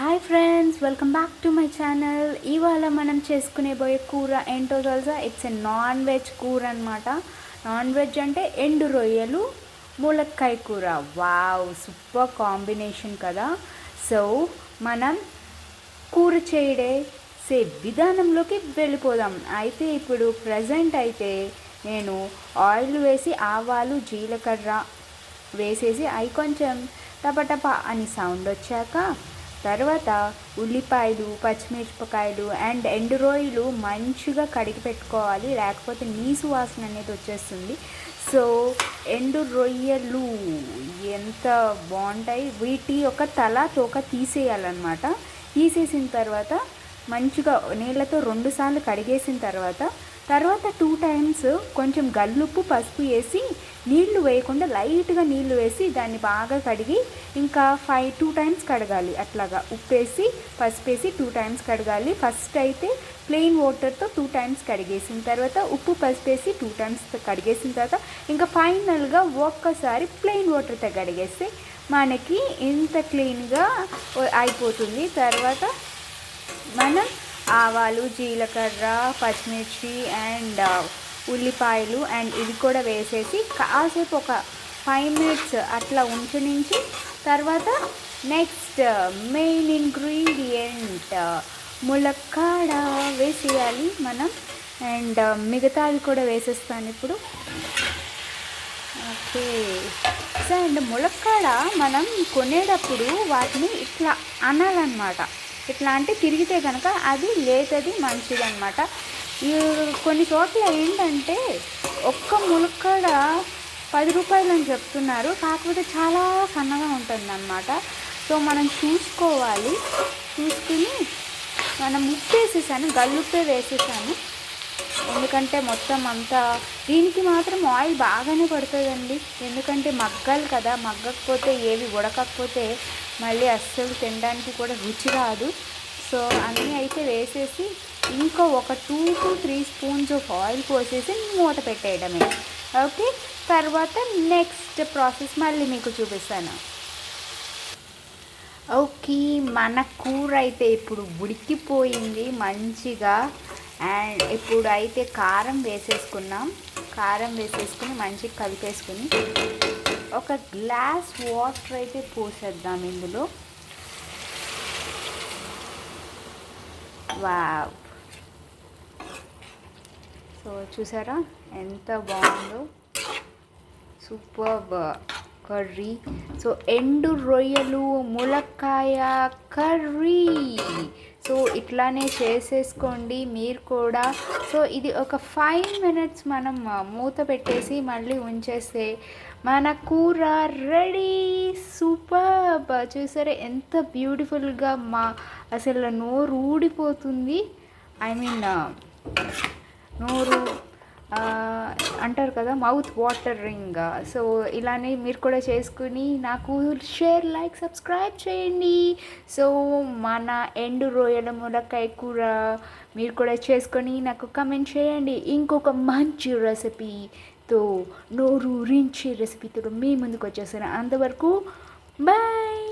Hi friends welcome back to my channel. ఇవాళ మనం చేసుకునే పోయే కూర ఏంటో తెలుసా? ఇట్స్ ఎ నాన్ వెజ్ కూర అనమాట నాన్ వెజ్ అంటే ఎండు రొయ్యలు ములక్కాయ కూర. వావ్ సూపర్ కాంబినేషన్ కదా. సో మనం కూర చేయడే సే విధానంలోకి వెళ్ళిపోదాం. అయితే ఇప్పుడు ప్రజెంట్ అయితే నేను ఆయిల్ వేసి ఆవాలు జీలకర్ర వేసేసి అవి కొంచెం టపటప అని సౌండ్ వచ్చాక తర్వాత ఉల్లిపాయలు పచ్చిమిరపకాయలు అండ్ ఎండు రొయ్యలు మంచిగా కడిగి పెట్టుకోవాలి. లేకపోతే నీసు వాసన అనేది వచ్చేస్తుంది. సో ఎండు రొయ్యలు ఎంత బాగుంటాయి. వీటి యొక్క తల తోక తీసేయాలన్నమాట. తీసేసిన తర్వాత మంచిగా నీళ్ళతో రెండుసార్లు కడిగేసిన తర్వాత తర్వాత టూ టైమ్స్ కొంచెం గల్లుప్పు పసుపు వేసి నీళ్ళు వేయకుండా లైట్గా నీళ్ళు వేసి దాన్ని బాగా కడిగి ఇంకా ఫైవ్ టూ టైమ్స్ కడగాలి. అట్లాగా ఉప్పు వేసి పసుపు వేసి టూ టైమ్స్ కడగాలి. ఫస్ట్ అయితే ప్లెయిన్ వాటర్తో టూ టైమ్స్ కడిగేసిన తర్వాత ఉప్పు పసుపు వేసి టూ టైమ్స్ కడిగేసిన తర్వాత ఇంకా ఫైనల్గా ఒక్కసారి ప్లెయిన్ వాటర్తో కడిగేస్తే మనకి ఇంత క్లీన్గా అయిపోతుంది. తర్వాత మనం ఆవాలు జీలకర్ర పచ్చిమిర్చి అండ్ ఉల్లిపాయలు అండ్ ఇది కూడా వేసేసి కాసేపు ఒక ఫైవ్ మినిట్స్ అట్లా ఉంచునించి తర్వాత నెక్స్ట్ మెయిన్ ఇంగ్రీడియంట్ ములక్కాడ వేసేయాలి మనం అండ్ మిగతాది కూడా వేసేస్తాను ఇప్పుడు. ఓకే. సో అండ్ ములక్కాడ మనం కొనేటప్పుడు వాటిని ఇట్లా అనాలన్నమాట. ఇట్లా అంటే తిరిగితే కనుక అది లేతది మంచిది అనమాట కొన్ని చోట్ల ఏంటంటే ఒక్క ములక్కడ పది రూపాయలు అని చెప్తున్నారు. కాకపోతే చాలా సన్నగా ఉంటుంది అనమాట సో మనం చూసుకోవాలి. చూసుకుని మనం ఉప్పు వేసేసాను గల్లుప్పే వేసేసాను. ఎందుకంటే మొత్తం అంతా దీనికి మాత్రం ఆయిల్ బాగానే పడుతుందండి. ఎందుకంటే మగ్గాలి కదా మగ్గకపోతే ఏవి ఉడకకపోతే మళ్ళీ అస్సలు తినడానికి కూడా రుచి రాదు. సో అన్నీ అయితే వేసేసి ఇంకో ఒక two to three spoons of oil పోసేసి మూత పెట్టేయడమే. ఓకే? తర్వాత నెక్స్ట్ ప్రాసెస్ మళ్ళీ మీకు చూపిస్తాను. ఓకే మన కూర అయితే ఇప్పుడు ఉడికిపోయింది మంచిగా. అండ్ ఇప్పుడు అయితే కారం వేసేసుకున్నాం. కారం వేసేసుకుని మంచిగా కలిపేసుకుని ఒక గ్లాస్ వాటర్ అయితే పోసేద్దాం ఇందులో. వా సో చూసారా? ఎంత బాగుందో. Super curry. సో ఎండు రొయ్యలు ములక్కాయ కర్రీ. సో ఇట్లానే చేసేసుకోండి మీరు కూడా. సో ఇది ఒక ఫైవ్ మినిట్స్ మనం మూత పెట్టేసి మళ్ళీ ఉంచేస్తే మన కూర రెడీ. సూపర్! చూసారా ఎంత బ్యూటిఫుల్గా మా అసలు నోరు ఊడిపోతుంది. ఐ మీన్ నోరు అంటారు కదా మౌత్ వాటర్ రింగ్ సో ఇలానే మీరు కూడా చేసుకుని నాకు షేర్ లైక్ సబ్స్క్రైబ్ చేయండి. సో మన ఎండు రొయ్యల ములక్కాయ కూర మీరు కూడా చేసుకొని నాకు కమెంట్ చేయండి. ఇంకొక మంచి రెసిపీతో నోరు రించి రెసిపీతో మీ ముందుకు వచ్చేసాను అంతవరకు బాయ్